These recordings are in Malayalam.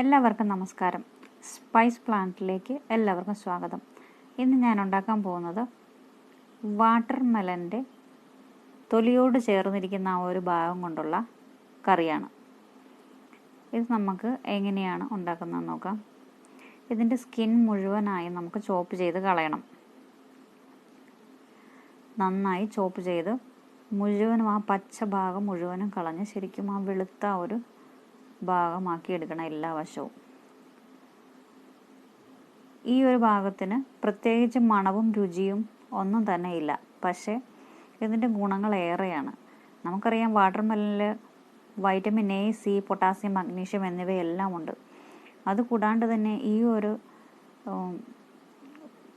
എല്ലാവർക്കും നമസ്കാരം. സ്പൈസ് പ്ലാന്റിലേക്ക് എല്ലാവർക്കും സ്വാഗതം. ഇന്ന് ഞാൻ ഉണ്ടാക്കാൻ പോകുന്നത് വാട്ടർ മെലന്റെ തൊലിയോട് ചേർന്നിരിക്കുന്ന ആ ഒരു ഭാഗം കൊണ്ടുള്ള കറിയാണ്. ഇത് നമുക്ക് എങ്ങനെയാണ് ഉണ്ടാക്കുന്നത് നോക്കാം. ഇതിന്റെ സ്കിൻ മുഴുവനായി നമുക്ക് ചോപ്പ് ചെയ്ത് കളയണം. നന്നായി ചോപ്പ് ചെയ്ത് മുഴുവനും ആ പച്ച ഭാഗം മുഴുവനും കളഞ്ഞ് ശരിക്കും ആ വെളുത്ത ഒരു ഭാഗമാക്കി എടുക്കണം എല്ലാ വശവും. ഈ ഒരു ഭാഗത്തിന് പ്രത്യേകിച്ച് മണവും രുചിയും ഒന്നും തന്നെ ഇല്ല. പക്ഷേ ഇതിന്റെ ഗുണങ്ങൾ ഏറെയാണ്. നമുക്കറിയാം water മെല്ലിൽ vitamin A C potassium magnesium എന്നിവയെല്ലാം ഉണ്ട്. അത് കൂടാണ്ട് തന്നെ ഈ ഒരു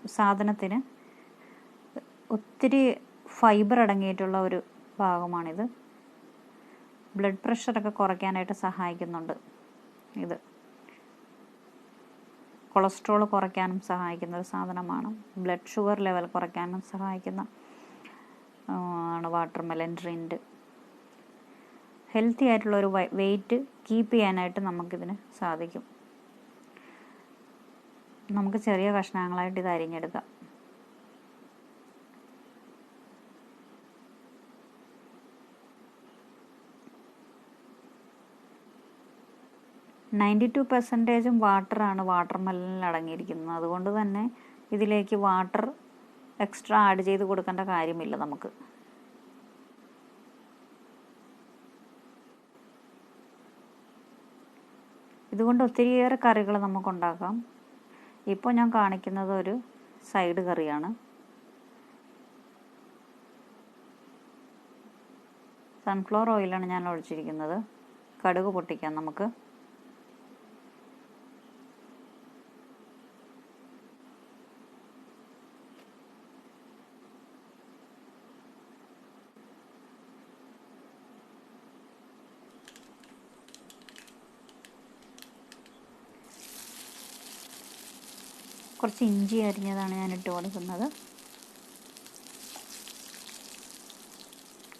സാധനത്തിന് ഒത്തിരി ഫൈബർ അടങ്ങിയിട്ടുള്ള ഒരു ഭാഗമാണിത്. ബ്ലഡ് പ്രഷറൊക്കെ കുറയ്ക്കാനായിട്ട് സഹായിക്കുന്നുണ്ട്. ഇത് കൊളസ്ട്രോൾ കുറയ്ക്കാനും സഹായിക്കുന്ന ഒരു സാധനമാണ്. ബ്ലഡ് ഷുഗർ ലെവൽ കുറയ്ക്കാനും സഹായിക്കുന്ന ആണ് വാട്ടർ മെലൻ ഡ്രിന്റ് ഹെൽത്തി ആയിട്ടുള്ള ഒരു വെയിറ്റ് കീപ്പ് ചെയ്യാനായിട്ട് നമുക്കിതിന് സാധിക്കും. നമുക്ക് ചെറിയ കഷ്ണങ്ങളായിട്ട് ഇത് അരിഞ്ഞെടുക്കാം. നയന്റി ടു പെർസെന്റേജും വാട്ടറാണ് വാട്ടർ മെല്ലനിൽ അടങ്ങിയിരിക്കുന്നത്. അതുകൊണ്ട് തന്നെ ഇതിലേക്ക് വാട്ടർ എക്സ്ട്രാ ആഡ് ചെയ്ത് കൊടുക്കേണ്ട കാര്യമില്ല നമുക്ക്. ഇതുകൊണ്ട് ഒത്തിരിയേറെ കറികൾ നമുക്ക് ഉണ്ടാക്കാം ഇപ്പോൾ ഞാൻ കാണിക്കുന്നത് ഒരു സൈഡ് കറിയാണ്. സൺഫ്ലവർ ഓയിലാണ് ഞാൻ ഒഴിച്ചിരിക്കുന്നത്. കടുക് പൊട്ടിക്കാം നമുക്ക്. കുറച്ച് ഇഞ്ചി അരിഞ്ഞതാണ് ഞാൻ ഇട്ട് കൊടുക്കുന്നത്.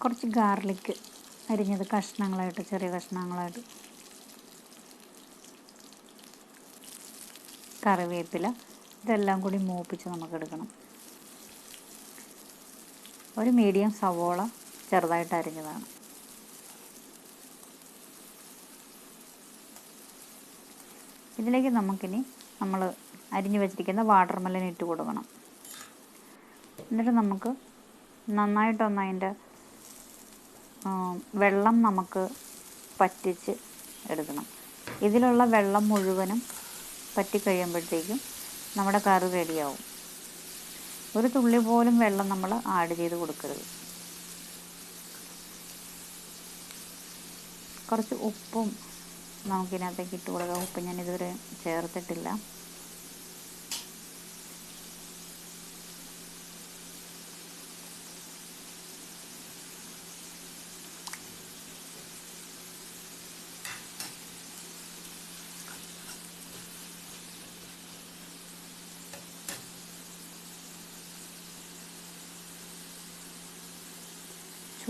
കുറച്ച് ഗാർലിക്ക് അരിഞ്ഞത് കഷ്ണങ്ങളായിട്ട് ചെറിയ കഷ്ണങ്ങളായിട്ട്. കറിവേപ്പില. ഇതെല്ലാം കൂടി മൂപ്പിച്ച് നമുക്ക് എടുക്കണം ഒരു മീഡിയം സവോള ചെറുതായിട്ട് അരിഞ്ഞതാണ്. ഇതിലേക്ക് നമുക്കിനി നമ്മൾ അരിഞ്ഞു വെച്ചിരിക്കുന്ന വാട്ടർ മെലൻ ഇട്ട് കൊടുക്കണം. എന്നിട്ട് നമുക്ക് നന്നായിട്ടൊന്ന് അതിന്റെ വെള്ളം നമുക്ക് പറ്റിച്ച് എടുക്കണം. ഇതിലുള്ള വെള്ളം മുഴുവനും പറ്റിക്കഴിയുമ്പോഴത്തേക്കും നമ്മുടെ കറി റെഡിയാവും. ഒരു തുള്ളി പോലും വെള്ളം നമ്മൾ ആഡ് ചെയ്ത് കൊടുക്കരുത്. കുറച്ച് ഉപ്പും നമുക്കിതിനകത്തേക്ക് ഇട്ട് കൊടുക്കാം. ഉപ്പ് ഞാൻ ഇതുവരെ ചേർത്തിട്ടില്ല.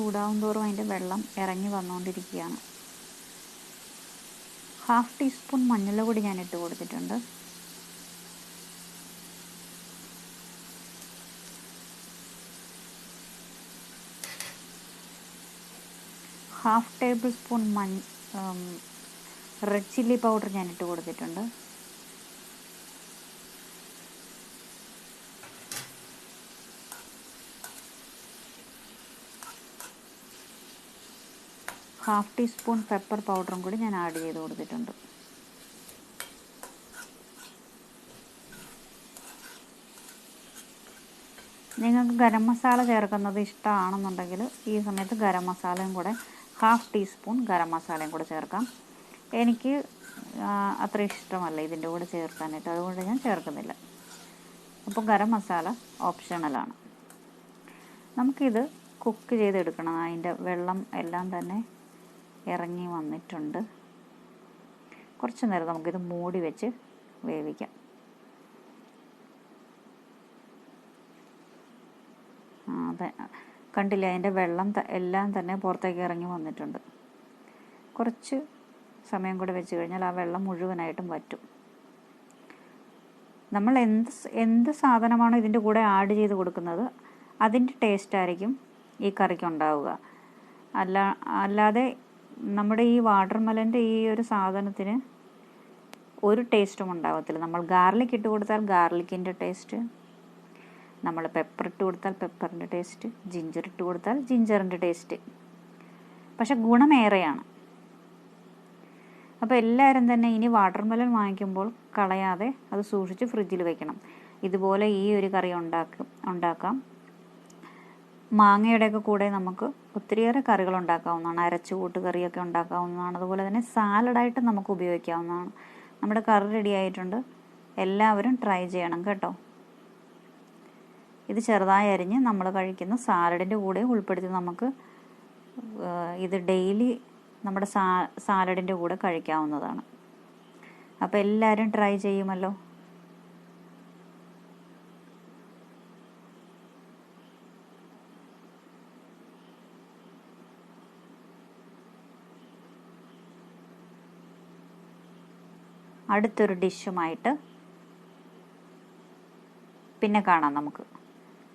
ചൂടാവും തോറും അതിന്റെ വെള്ളം ഇറങ്ങി വന്നുകൊണ്ടിരിക്കുകയാണ്. ഹാഫ് ടീസ്പൂൺ മഞ്ഞൾ ഞാൻ ഇട്ട് കൊടുത്തിട്ടുണ്ട്. ഹാഫ് ടേബിൾ സ്പൂൺ മഞ്ഞ റെഡ് ചില്ലി പൗഡർ ഞാൻ ഇട്ട് കൊടുത്തിട്ടുണ്ട്. ഹാഫ് ടീസ്പൂൺ പെപ്പർ പൗഡറും കൂടി ഞാൻ ആഡ് ചെയ്ത് കൊടുത്തിട്ടുണ്ട്. നിങ്ങൾക്ക് ഗരം മസാല ചേർക്കുന്നത് ഇഷ്ടമാണെന്നുണ്ടെങ്കിൽ ഈ സമയത്ത് ഗരം മസാലയും കൂടെ ഹാഫ് ടീസ്പൂൺ ഗരം മസാലയും കൂടെ ചേർക്കാം. എനിക്ക് അത്ര ഇഷ്ടമല്ല ഇതിന്റെ കൂടെ ചേർക്കാനായിട്ട്. അതുകൊണ്ട് ഞാൻ ചേർക്കുന്നില്ല. അപ്പോൾ ഗരം മസാല ഓപ്ഷണലാണ് നമുക്കിത് കുക്ക് ചെയ്തെടുക്കണം. അതിന്റെ വെള്ളം എല്ലാം തന്നെ ഇറങ്ങി വന്നിട്ടുണ്ട്. കുറച്ച് നേരം നമുക്കിത് മൂടി വെച്ച് വേവിക്കാം. അതെ. കണ്ടില്ല അതിന്റെ വെള്ളം എല്ലാം തന്നെ പുറത്തേക്ക് ഇറങ്ങി വന്നിട്ടുണ്ട്. കുറച്ച് സമയം കൂടെ വെച്ച് കഴിഞ്ഞാൽ ആ വെള്ളം മുഴുവനായിട്ടും വറ്റും. നമ്മൾ എന്ത് എന്ത് സാധനമാണോ ഇതിന്റെ കൂടെ ആഡ് ചെയ്ത് കൊടുക്കുന്നത് അതിന്റെ ടേസ്റ്റ് ആയിരിക്കും ഈ കറിക്ക് ഉണ്ടാവുക അല്ല അല്ലാതെ നമ്മുടെ ഈ വാട്ടർമെലന്റെ ഈ ഒരു സാധനത്തിന് ഒരു ടേസ്റ്റും ഉണ്ടാകത്തില്ല നമ്മൾ ഗാർലിക് ഇട്ട് കൊടുത്താൽ ഗാർലിക്കിന്റെ ടേസ്റ്റ് നമ്മൾ പെപ്പർ ഇട്ട് കൊടുത്താൽ പെപ്പറിന്റെ ടേസ്റ്റ് ജിഞ്ചർ ഇട്ട് കൊടുത്താൽ ജിഞ്ചറിന്റെ ടേസ്റ്റ്. പക്ഷെ ഗുണമേറെയാണ് അപ്പോൾ എല്ലാവരും തന്നെ ഇനി വാട്ടർമെലൻ വാങ്ങിക്കുമ്പോൾ കളയാതെ അത് സൂക്ഷിച്ച് ഫ്രിഡ്ജിൽ വെക്കണം. ഇതുപോലെ ഈ ഒരു കറി ഉണ്ടാക്കും ഉണ്ടാക്കാം. മാങ്ങയുടെയൊക്കെ കൂടെ നമുക്ക് ഒത്തിരിയേറെ കറികൾ ഉണ്ടാക്കാവുന്നതാണ് അരച്ചുകൂട്ട് കറിയൊക്കെ ഉണ്ടാക്കാവുന്നതാണ്. അതുപോലെ തന്നെ സാലഡായിട്ട് നമുക്ക് ഉപയോഗിക്കാവുന്നതാണ്. നമ്മുടെ കറി റെഡി ആയിട്ടുണ്ട്. എല്ലാവരും ട്രൈ ചെയ്യണം കേട്ടോ. ഇത് ചെറുതായി അരിഞ്ഞ് നമ്മൾ കഴിക്കുന്ന സാലഡിന്റെ കൂടെ ഉൾപ്പെടുത്തി നമുക്ക് ഇത് ഡെയിലി നമ്മുടെ സാ സാലഡിന്റെ കൂടെ കഴിക്കാവുന്നതാണ്. അപ്പോൾ എല്ലാവരും ട്രൈ ചെയ്യുമല്ലോ. അടുത്തൊരു ഡിഷുമായിട്ട് പിന്നെ കാണാം നമുക്ക്.